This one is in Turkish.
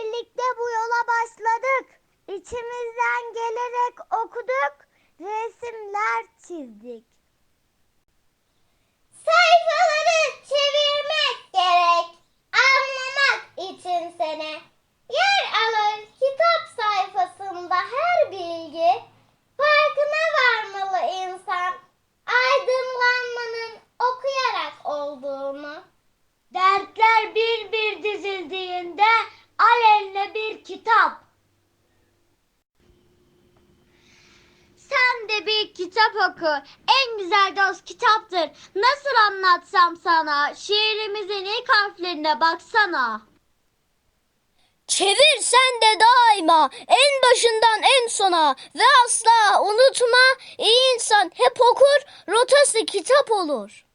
birlikte bu yola başladık. İçimizden gelerek okuduk, resimler çizdik. Kitap oku. En güzel dost kitaptır. Nasıl anlatsam sana? Şiirimizin ilk harflerine baksana. Çevir sen de daima en başından en sona ve asla unutma iyi insan hep okur rotası kitap olur.